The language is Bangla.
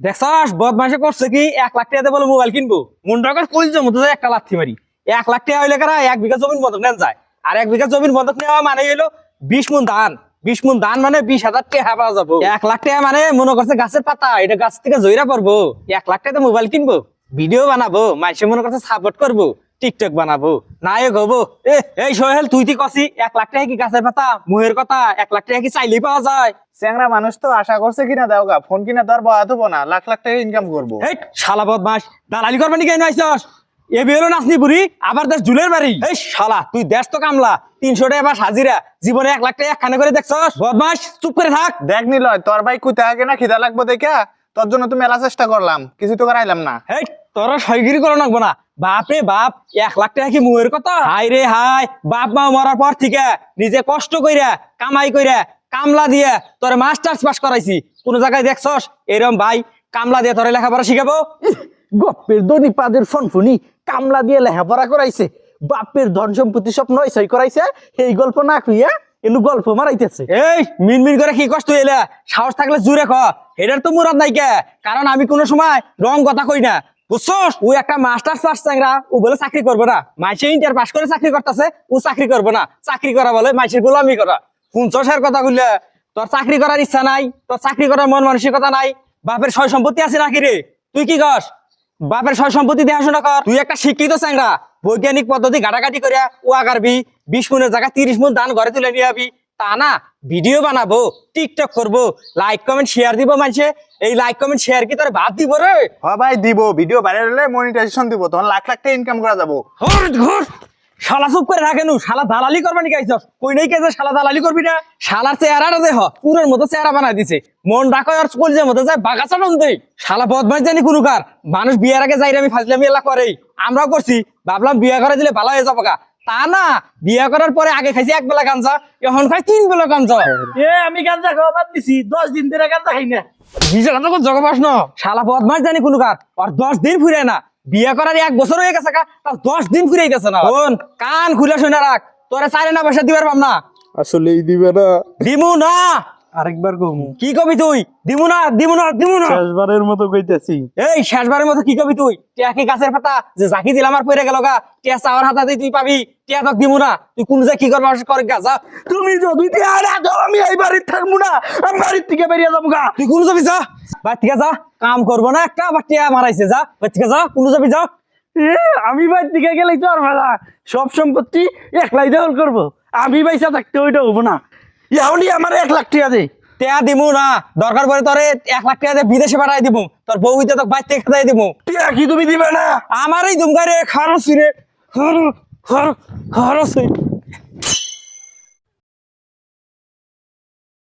দেখছস বদমাসে করছে কি? এক লাখ টাকা বলে মোবাইল কিনবো। মুন্ডকের কইল জমতো যায়, একটা লাথি মারি। এক লাখ টাকা হইলে কারা? এক বিঘা জমির বন্ধক নেন যায়। আর এক বিঘা জমির বন্ধক নেওয়া মানে হইল বিশ মন ধান। বিশ মন ধান মানে বিশ হাজার টাকা পাওয়া যাব। এক লাখ টাকা মানে মনে করছে গাছের পাতা, এটা গাছ থেকে জয়রা পড়ব। এক লাখ টাকা মোবাইল কিনবো ভিডিও বানাবো, মাইসে মনে করছে সাপোর্ট করব। টিকটক বানাবো। নায়ক হব। এ এই সোহেল তুই তুই কসি? এক লাখ টাকা কি গাছের পাতা? মুহের কথা এক লাখ টাকা কি চাইলেই পাওয়া যায়? চ্যাংরা মানুষ তো আশা করছে কিনা দাও গা ফোন কিনা দেওয়ার বয়া দেবো না লাখ লাখ টাকা ইনকাম করব। এই শালা বদমাস দালালি করবা নাকি এনে আইসস এ বেরো নাচনি বুড়ি আবার দেশ জুলের বাড়ি। এই শালা তুই দেশ তো কামলা তিনশো টাকা বা হাজিরা জীবনে এক লাখ টাকা একখানে করে দেখছস? বদমাস চুপ করে থাক। দেখ নিল তোর ভাই কুইতে আগে না খিদা লাগবো দেখা তোর জন্য তুমি মেলা চেষ্টা করলাম কিছু তো করাইলাম না। এই তোরা সইগিরি করো নাকবো না। বাপে বাপ এক লাখ টাকা কি মুহের কথা? হাই রে হাই বাপ মা মরার পর থেকে নিজে কষ্ট কইরা কামাই কইরা কামলা দিয়ে তোরে মাস্টার্স পাস করাইছি। কোন জায়গায় দেখছস? এরম ভাই কামলা দিয়ে তোরে লেখাপড়া শিখাবো? গপ্পের দনি পাদের ফনফুনি কামলা দিয়ে লেখাপড়া করাইছে। বাপের ধন সম্পত্তি সব নয় সই করাইছে এই গল্প না কইয়া গল্প মারাইতেছে। এই, মিনমিন করে কি কষ্ট এলে সাহস থাকলে জুড়ে খ এটার তো মুরাদ নাই কারণ আমি কোনো সময় রং কথা কই না। বুঝছস? ও একটা মাস্টার পাস চাংরা ও বলে চাকরি করবে না। মাইসে ইন্টার পাস করে চাকরি করতেছে, ও চাকরি করবে না। চাকরি করা বলে মাইসের গোলামি করা। এর কথা বললে তোর চাকরি করার ইচ্ছা নাই, তোর চাকরি করার মন মানসিকতা নাই। বাপের সয় সম্পত্তি আছে নাকি রে? তুই কি কস? বাপের সয় সম্পত্তি দেখাশোনা কর তুই একটা শিক্ষিত চ্যাংরা। বৈজ্ঞানিক পদ্ধতি ঘাটাঘাটি করিয়া ও আগারবি বিশ মনের জায়গায় তিরিশ মন দান ঘরে তুলে নিয়ে যাবি। তা না ভিডিও বানাবো টিকটক করব লাইক কমেন্ট শেয়ার দিব মানুষে এই লাইক কমেন্ট শেয়ার কি তোর বাদ দিব রে? হ ভাই দিব। ভিডিও ভাইরাল হলে মনিটাইজেশন দিব। তখন লাখ লাখ টাকা ইনকাম করা যাব। ঘুর ঘর। শালা চুপ করে রাখেনু শালা দালালি করবা নাকি আইসস কই নাই কেছে শালা দালালি করবি না? শালার চেহারাটা দেহ পুরের মতো চেহারা বানাই দিছে। মন ডাকয় আর কলজের মতো যায় বাগাচা নন্দে শালা বদমাইশ জানি কোনো কার। মানুষ বিয়ার আগে যাই আমি ফাজলামি এলা করেই। আমরাও করছি ভাবলাম বিয়া করে দিলে ভালো হয়ে যাব গা। তা না বিয়া করার পরে আগে খাইছি এক বেলা গাঞ্জা এখন খাই তিন বেলা গাঞ্জা। এ আমি গাঞ্জা খাওয়া বাদ দিছি দশ দিন ধরে গাঞ্জা খাই না। নিজের জগবাস ন? শালা বদমাস জানি কোনো কার আর দশ দিন ফুরে না। বিয়ে করার এক বছর হয়ে গেছে কা তার দশ দিন ফুরে গেছে না। শোন কান খুলে শুনে রাখ তোরা চারে না পয়সা দিবার পাম না। আসলেই দিবে না। দিমু না। আরেকবার কমু। কি কবি তুই? দিমু না দিমু না দিমু না। শেষবারের মতো কইতেছি। এই শেষবারের মতো কি কবি তুই? টিয়া কি গাছের পাতা? যে জাকি দিলাম আর পড়ে গেল গা। টিয়া চাওয়ার হাতাতে তুই পাবি। টিয়া তোকে দিমু না। তুই কোন যে কি করবা কর গা যা। তুমি যদি দাও আমি এই বাড়ির থাকব না। আমি বাড়ির থেকে বেরিয়ে যাব গা। তুই কোন যাবি যা। বা ঠিক যা কাম করব না একটা আবার টিয়া মারাইছে যা। বা ঠিক যা কোন যাবি যা। আমি বাড়ির দিকে গেলেই তো আর মেলা সব সম্পত্তি একলাই দখল করব। আমি পয়সা থাকতে ওইটা হব না। ইয়াহলি আমার এক লাখ টাকা দে। টিয়া দিমু না। দরকার পড়ে তোরে এক লাখ টাকা দিয়ে বিদেশে পাঠাই দিমু। তোর বউ তোকে বাইর থেকে খাতাই দিমু। টিয়া কি তুমি দিবে না? আমারই দুমগারে খারস রে। খর খর খরস